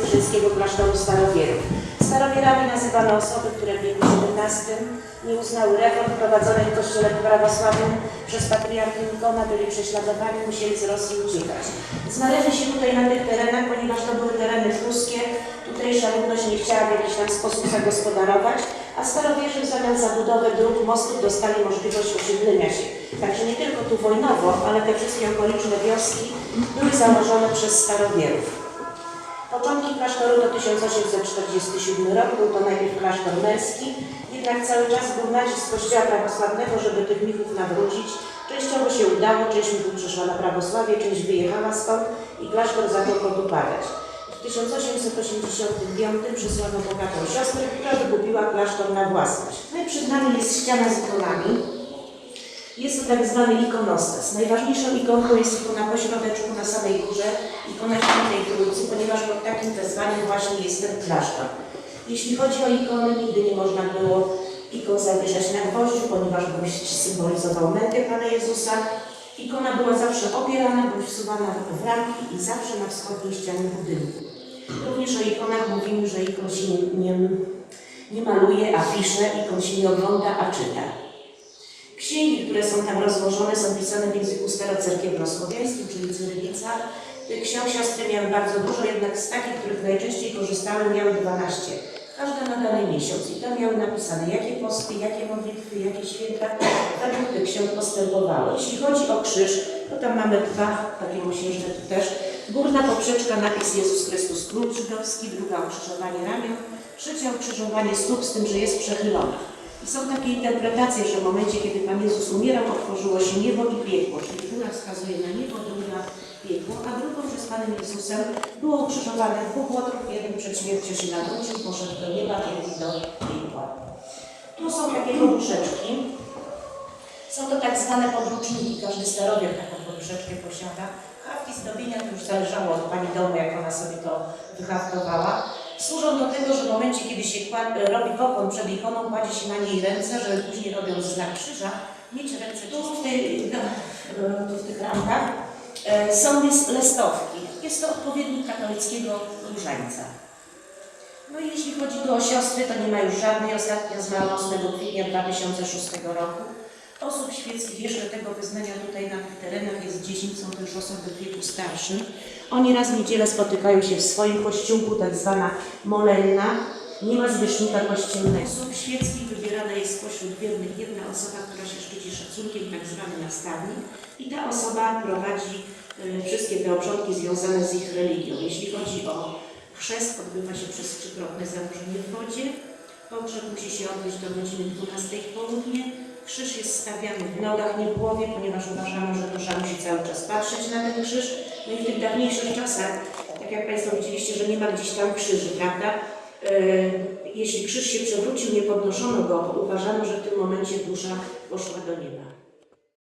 cyżyńskiego klasztoru starowierów. Starowierami nazywano osoby, które w wieku XVII nie uznały reform prowadzonej w kościele prawosławnym przez patriarchę Nikona, byli prześladowani, musieli z Rosji uciekać. Znaleźli się tutaj na tych terenach, ponieważ to były tereny pruskie, tutejsza ludność nie chciała w jakiś tam sposób zagospodarować, a starowierzy w zamian za budowę dróg, mostów dostali możliwość osiedlenia się. Także nie tylko tu wojnowo, ale te wszystkie okoliczne wioski były założone przez starowierów. Początki klasztoru to 1847 rok, był to najpierw klasztor męski, jednak cały czas był nacisk kościoła prawosławnego, żeby tych mnichów nawrócić. Częściowo się udało, część mnichów przeszła na prawosławie, część wyjechała stąd i klasztor zaczął podupadać. W 1885 przysłano bogatą siostrę, która wykupiła klasztor na własność. No i przed nami jest ściana z ikonami. Jest to tak zwany ikonostas. Najważniejszą ikonką jest ikona po środeczku na samej górze, ikona Świętej Trójcy, ponieważ pod takim wezwaniem właśnie jest ten klasztor. Jeśli chodzi o ikony, nigdy nie można było ikon zawieszać na gwoździu, ponieważ gwoźdź symbolizował mękę Pana Jezusa. Ikona była zawsze opierana bądź wsuwana w ramki i zawsze na wschodniej ścianie budynku. Również o ikonach mówimy, że ikon się nie, nie, nie maluje, a pisze, ikon się nie ogląda, a czyta. Które są tam rozłożone, są pisane w języku starocerkiewno-słowiańskim, czyli cyrylica. Tych ksiąg siostry miały bardzo dużo, jednak z takich, których najczęściej korzystały, miały 12. Każda na dany miesiąc i tam miały napisane, jakie posty, jakie modlitwy, jakie święta według tych ksiąg postępowały. Jeśli chodzi o krzyż, to tam mamy dwa, takie musiężne tu też. Górna poprzeczka, napis Jezus Chrystus Król Żydowski, druga ukrzyżowanie ramion, trzecia ukrzyżowanie stóp z tym, że jest przechylona. Są takie interpretacje, że w momencie, kiedy Pan Jezus umierał, otworzyło się niebo i piekło, czyli góra wskazuje na niebo, druga piekło, a drugą, że z Panem Jezusem było ukrzyżowane dwóch łotrów, jeden przed śmiercią się nawrócił, poszedł do nieba, drugi do piekła. Tu są takie poduszeczki. Są to tak zwane podruczniki, każdy starowiek taką poduszeczkę posiada. Hafti zdobienia to już zależało od Pani domu, jak ona sobie to wyhaftowała. Służą do tego, że w momencie, kiedy się robi pokłon przed ikoną, kładzie się na niej ręce, żeby później robiąc znak krzyża, mieć ręce tu w, tej, no, tu w tych ramkach. e, Są lestowki. Jest to odpowiednik katolickiego różańca. No i jeśli chodzi tu o siostry, to nie ma już żadnej. Ostatnia zmarła 8 kwietnia 2006 roku. Osób świeckich jeszcze tego wyznania tutaj na tych terenach jest 10, są już osoby w wieku starszym. Oni raz w niedzielę spotykają się w swoim kościółku, tak zwana molenna. Nie ma zwierzchnika kościelnego. Osób świeckich wybierana jest spośród wiernych jedna osoba, która się szczyci szacunkiem, tak zwany nastawnik. I ta osoba prowadzi y, wszystkie te obrządki związane z ich religią. Jeśli chodzi o chrzest, odbywa się przez trzykrotne zanurzenie w wodzie. Pogrzeb musi się odbyć do godziny 12 w południe. Krzyż jest stawiany w nogach, nie w głowie, ponieważ uważano, że dusza musi cały czas patrzeć na ten krzyż. No i w tych dawniejszych czasach, tak jak Państwo widzieliście, że nie ma gdzieś tam krzyży, prawda? E, Jeśli krzyż się przewrócił, nie podnoszono go, uważano, że w tym momencie dusza poszła do nieba.